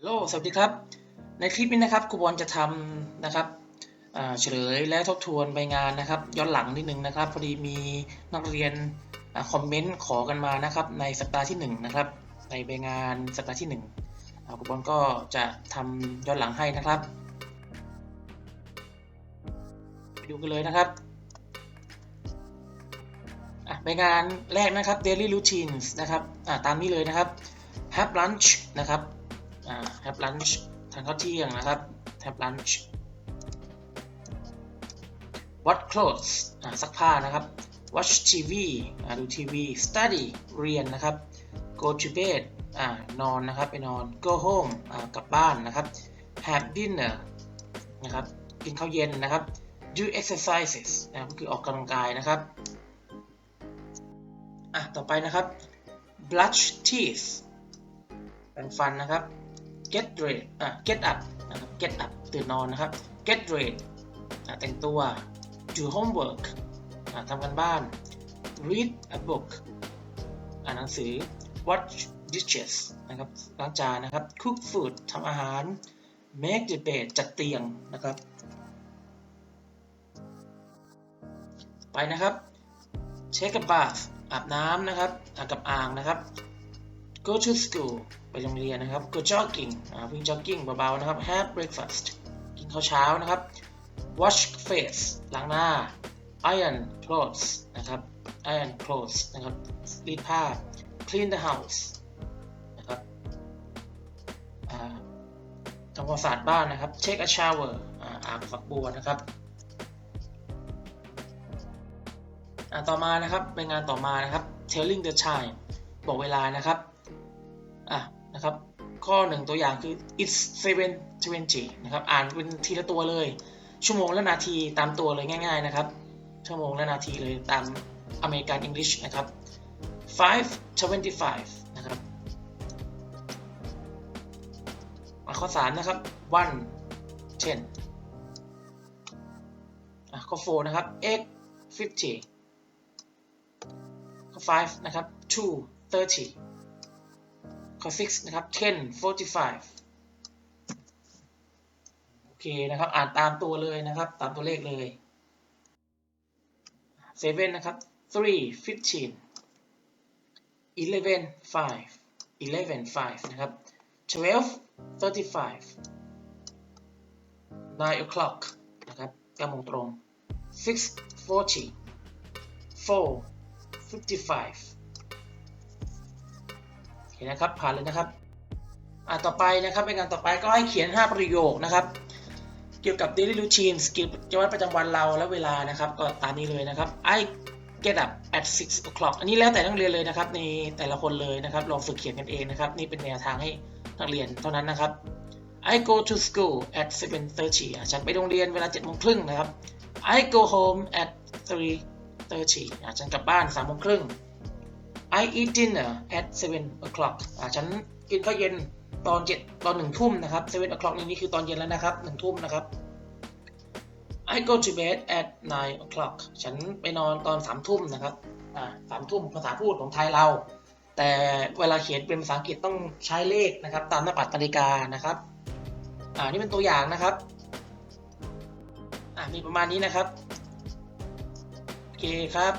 ฮัลโหลสวัสดีครับ ในคลิปนี้นะครับครูบอลจะทำนะครับเฉลยและทบทวนใบงานนะครับ ย้อนหลังนิดนึงนะครับ พอดีมีนักเรียนอคอมเมนต์ขอกันมานะครับ ในสัปดาห์ที่1นะครับ ในใบงานสัปดาห์ที่1อ่าครูบอลก็จะทำย้อนหลังให้นะครับไปดูกันเลยนะครับอะใบงานแรกนะครับ daily routines นะครับอ่าตามนี้เลยนะครับ have lunch นะครับ อ่า have lunch ทานข้าวเที่ยงนะครับ have lunch wash clothes ซักผ้านะครับ watch TV ดูทีวี study เรียนนะครับ go to bed อนอนนะครับไปนอน go home กลับบ้านนะครับ have dinner นะครับกินข้าวเย็นนะครับ do exercises นะก็คือออกกำลังกายนะครับอะต่อไปนะครับ brush teeth แปรงฟันนะครับ get ready อะ get up นะครับ get up ตื่นนอนนะครับ get ready อะแต่งตัว do homework อะทำกันบ้าน read a book อ่านหนังสือ wash dishes นะครับล้างจานนะครับ cook food ทำอาหาร make the bed จัดเตียงนะครับ ไปนะครับ take a bath อาบน้ำนะครับอาบกับอ่างนะครับ go to school ไปโรงเรียนนะครับ go jogging วิ่ง jogging เบาๆนะครับ have breakfast กินข้าวเช้านะครับ wash face ล้างหน้า iron clothes นะครับ iron clothes นะครับรีดผ้า clean the house นะครับทำความสะอาดบ้านนะครับ take a shower อาบฝักบัวนะครับต่อมานะครับเป็นงานต่อมานะครับ telling the time บอกเวลานะครับ อะนะครับ ข้อหนึ่งตัวอย่างคือ it's seven twenty นะครับ อ่านเป็นทีละตัวเลย ชั่วโมงและนาทีตามตัวเลยง่ายๆนะครับ ชั่วโมงและนาทีเลยตามอเมริกันอังกฤษนะครับ five twenty five นะครับข้อสามนะครับ one ten ข้อ 4 นะครับ eight fifty ข้อ 5 นะครับ two thirty prefix นะครับ เช่น forty-five โอเคนะครับ อ่านตามตัวเลยนะครับ ตามตัวเลขเลย seven นะครับ three fifteen eleven five eleven five นะครับ twelve thirty-five nine o'clock นะครับเก้าโมงตรง six forty four fifty-five เคนนะครับผ่านเลยนะครับอ่าต่อไปนะครับในงานต่อไปก็ให้เขียน 5 ประโยคนะครับ เกี่ยวกับ daily routine กิจวัตรประจำวันเราและเวลานะครับ ก็ตามนี้เลยนะครับ I get up at 6 o'clock อันนี้แล้วแต่นักเรียนเลยนะครับในแต่ละคนเลยนะครับ ลองฝึกเขียนกันเองนะครับ นี่เป็นแนวทางให้นักเรียนเท่านั้นนะครับ I go to school at 7:30 ฉันไปโรงเรียนเวลา7โมงครึ่งนะครับ I go home at 3:30 ฉันกลับบ้าน3โมงครึ่ง I eat dinner at 7 o'clock อ่าฉันกินข้าวเย็นตอน7ตอน1ทุ่มนะครับ7 o'clock นี่นี่คือตอนเย็นแล้วนะครับ1ทุ่มนะครับ I go to bed at 9 o'clock ฉันไปนอนตอน3ทุ่มนะครับอ่า3ทุ่มภาษาพูดของไทยเรา แต่เวลาเขียนเป็นภาษาอังกฤษต้องใช้เลขนะครับ ตามหน้าปัดนาฬิกานะครับ อ่านี่เป็นตัวอย่างนะครับ อ่ามีประมาณนี้นะครับ โอเคครับ